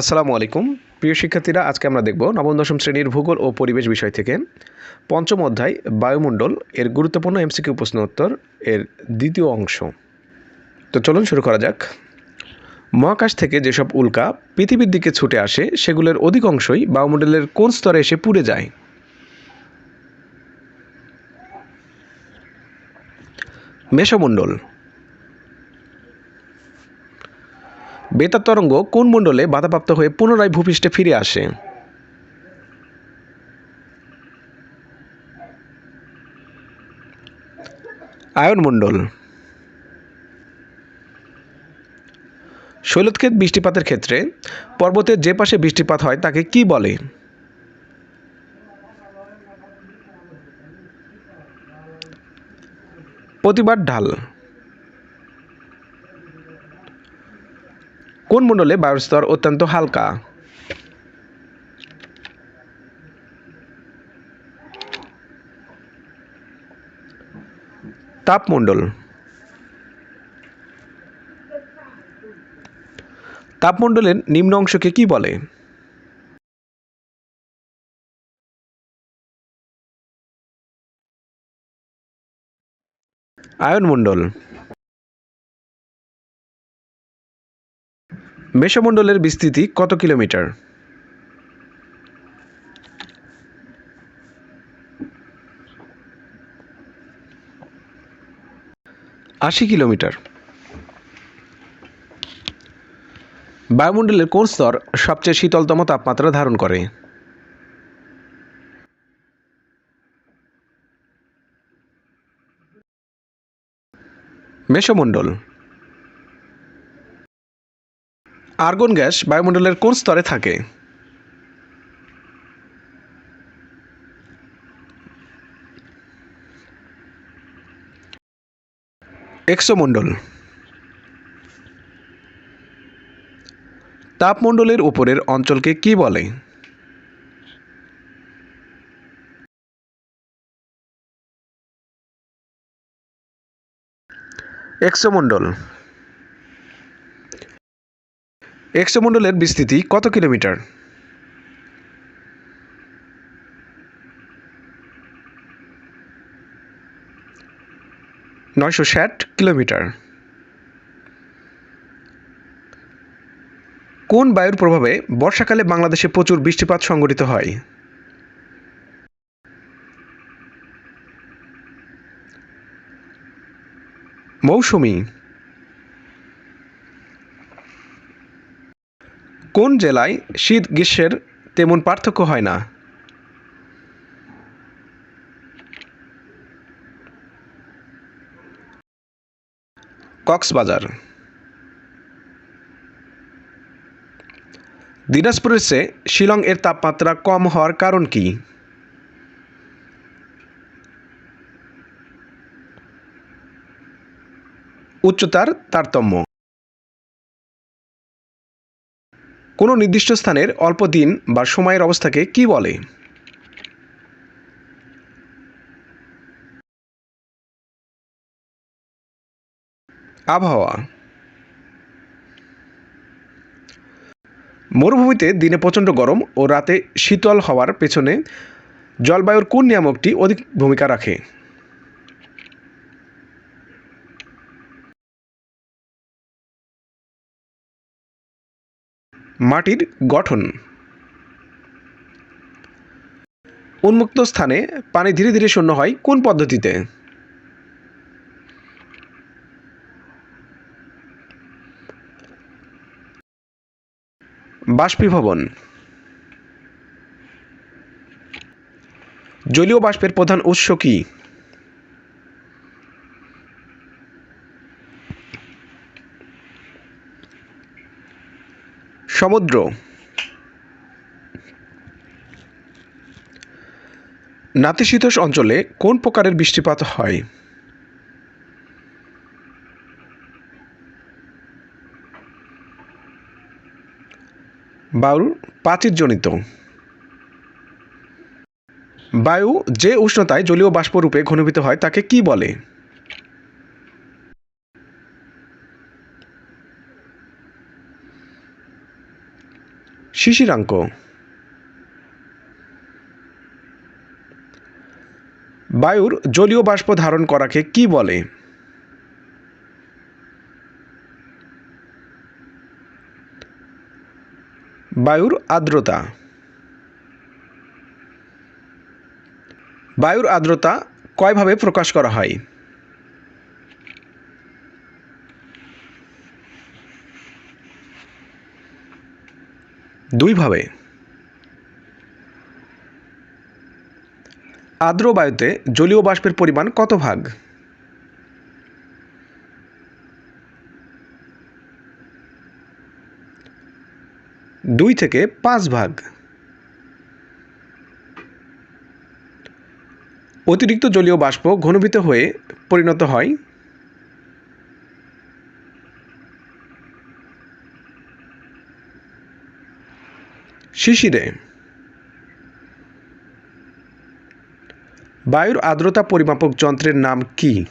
আসসালামু আলাইকুম। প্রিয় শিক্ষার্থীরা, আজকে আমরা দেখব নবম, দশম শ্রেণির ভূগোল ও পরিবেশ বিষয় থেকে। পঞ্চম অধ্যায়, বায়ুমণ্ডল, এর গুরুত্বপূর্ণ এমসিকিউ প্রশ্ন উত্তর, এর দ্বিতীয় অংশ। তো চলুন শুরু করা যাক। মহাকাশ থেকে যেসব উল্কা পৃথিবীর দিকে ছুটে আসে, সেগুলোর অধিকাংশই বায়ুমণ্ডলের কোন স্তরে এসে পুড়ে যায়? মেষমণ্ডল বেতার তরঙ্গ কোন মণ্ডলে বাধাপ্রাপ্ত হয়ে পুনরায় ভূপৃষ্ঠে ফিরে আসে? আয়নমণ্ডল। শৈলতক্ষেত বৃষ্টিপাতের ক্ষেত্রে পর্বতের যে পাশে বৃষ্টিপাত হয় তাকে কি বলে? প্রতিবার ঢাল। কোন মণ্ডলে বায়ুর স্তর অত্যন্ত হালকা? তাপমণ্ডল। তাপমণ্ডলের নিম্ন অংশকে কি বলে? আয়নমণ্ডল। মেষমণ্ডলের বিস্তৃতি কত কিলোমিটার? আশি কিলোমিটার। বায়ুমণ্ডলের কোন স্তর সবচেয়ে শীতলতম তাপমাত্রা ধারণ করে? মেষমণ্ডল। আর্গন গ্যাস বায়ুমণ্ডলের কোন স্তরে থাকে? এক্সোমণ্ডল। তাপমণ্ডলের উপরের অঞ্চলকে কি বলে? এক্সোমণ্ডল। এক্সোমণ্ডলের বিস্তৃতি কত কিলোমিটার? নয়শো ষাট কিলোমিটার। কোন বায়ুর প্রভাবে বর্ষাকালে বাংলাদেশে প্রচুর বৃষ্টিপাত সংঘটিত হয়? মৌসুমী কোন জেলায় শীত গ্রীষ্মের তেমন পার্থক্য হয় না? কক্সবাজার। দিনাজপুরের চেয়ে শিলং এর তাপমাত্রা কম হওয়ার কারণ কি? উচ্চতার তারতম্য। কোনো নির্দিষ্ট স্থানের অল্প দিন বা সময়ের অবস্থাকে কি বলে? আবহাওয়া। মরুভূমিতে দিনে প্রচণ্ড গরম ও রাতে শীতল হওয়ার পেছনে জলবায়ুর কোন নিয়ামকটি অধিক ভূমিকা রাখে? মাটির গঠন। উন্মুক্ত স্থানে পানি ধীরে ধীরে শূন্য হয় কোন পদ্ধতিতে? বাষ্পীভবন। জলীয় বাষ্পের প্রধান উৎস কি? সমুদ্র। নাতিশীতোষ অঞ্চলে কোন প্রকারের বৃষ্টিপাত হয়? বায়ুর প্রাচীরজনিত। বায়ু যে উষ্ণতায় জলীয় বাষ্পরূপে ঘনীভূত হয়, তাকে কি বলে? শিশিরাঙ্ক। বায়ুর জলীয় বাষ্প ধারণ করাকে কি বলে? বায়ুর আর্দ্রতা। বায়ুর আর্দ্রতা কয়ভাবে প্রকাশ করা হয়? দুইভাবে। আর্দ্র বায়ুতে জলীয় বাষ্পের পরিমাণ কত ভাগ? দুই থেকে পাঁচ ভাগ। অতিরিক্ত জলীয় বাষ্প ঘনীভূত হয়ে পরিণত হয় শিশিরে। বায়ুর আর্দ্রতা পরিমাপক যন্ত্রের নাম কি?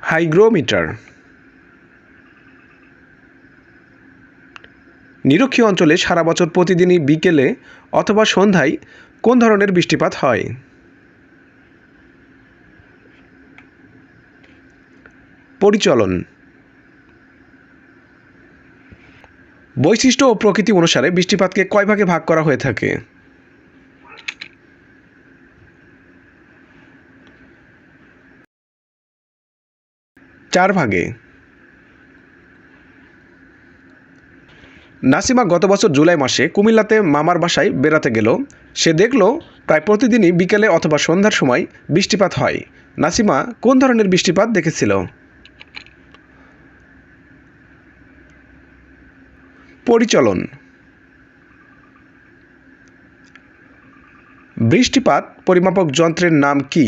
হাইগ্রোমিটার। নিরক্ষীয় অঞ্চলে সারা বছর প্রতিদিনই বিকেলে অথবা সন্ধ্যায় কোন ধরনের বৃষ্টিপাত হয়? পরিচলন। বৈশিষ্ট্য ও প্রকৃতি অনুসারে বৃষ্টিপাতকে কয় ভাগে ভাগ করা হয়ে থাকে? চার ভাগে। নাসিমা গত বছর জুলাই মাসে কুমিল্লাতে মামার বাসায় বেড়াতে গেল। সে দেখল, প্রায় প্রতিদিনই বিকেলে অথবা সন্ধ্যার সময় বৃষ্টিপাত হয়। নাসিমা কোন ধরনের বৃষ্টিপাত দেখেছিল? পরিচলন। বৃষ্টিপাত পরিমাপক যন্ত্রের নাম কি?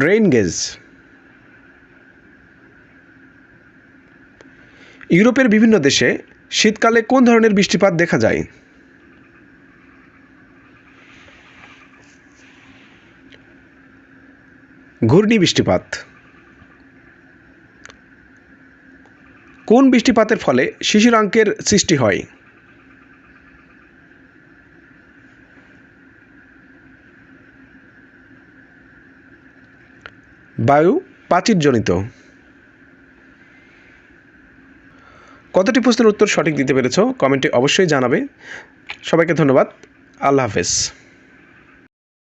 Rain gauge. ইউরোপের বিভিন্ন দেশে শীতকালে কোন ধরনের বৃষ্টিপাত দেখা যায়? ঘূর্ণি বৃষ্টিপাত কোন বৃষ্টিপাতের ফলে শিশিরাঙ্কের সৃষ্টি হয়? বায়ু প্রাচীরজনিত। কতটি প্রশ্নের উত্তর সঠিক দিতে পেরেছ? কমেন্টে অবশ্যই জানাবে। সবাইকে ধন্যবাদ। আল্লাহ হাফেজ।